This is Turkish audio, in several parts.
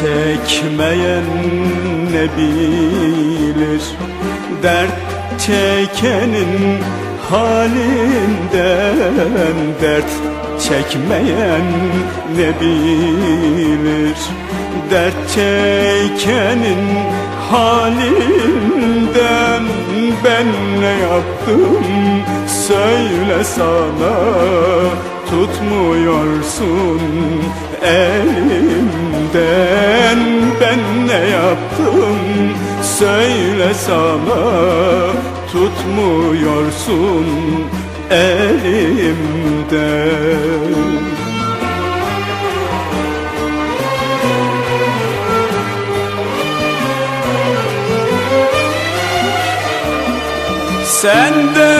Çekmeyen ne bilir? Dert çekenin halinden Dert çekmeyen ne bilir? Dert çekenin halinden Ben ne yaptım? Söyle sana Tutmuyorsun elimden. Ben ne yaptım? Söyle sana Tutmuyorsun elimden Sen de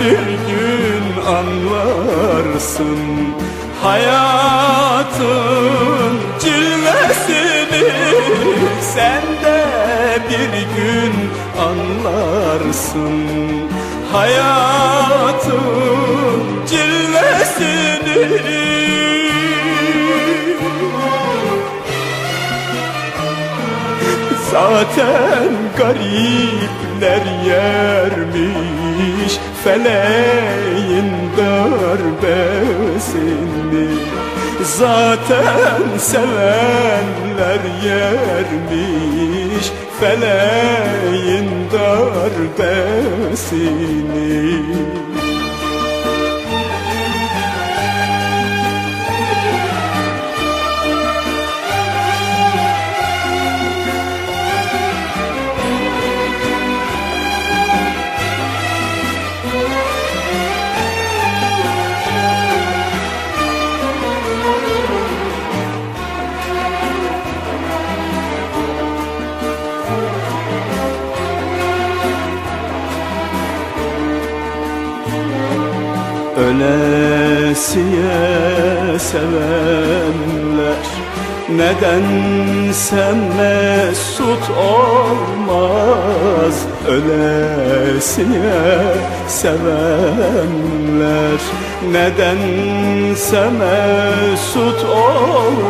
bir gün anlarsın Hayatın cilvesini. Sen de bir gün anlarsın Hayatın cilvesini Zaten garipler yermiş Feleğin darbesini Zaten sevenler yermiş Feleğin darbesini Ölesiye sevenler Nedense mesut olmaz. Ölesiye sevenler Nedense mesut olmaz.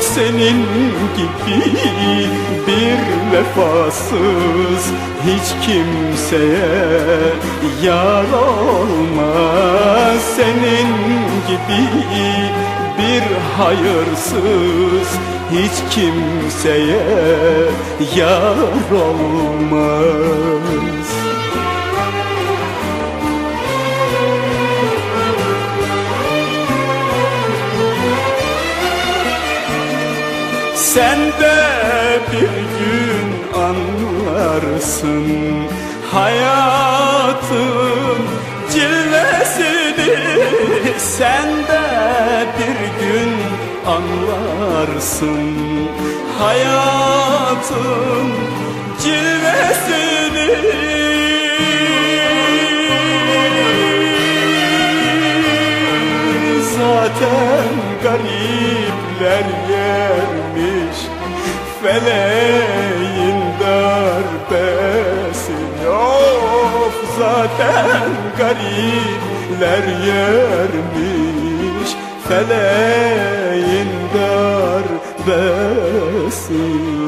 Senin gibi bir vefasız Hiç kimseye yar olmaz Senin gibi bir hayırsız Hiç kimseye yar olmaz. Sen de bir gün anlarsın hayatın anlarsın hayatın cilvesini. Zaten garipler yermiş Feleğin darbesini Of zaten garipler yermiş Feleğin darbesini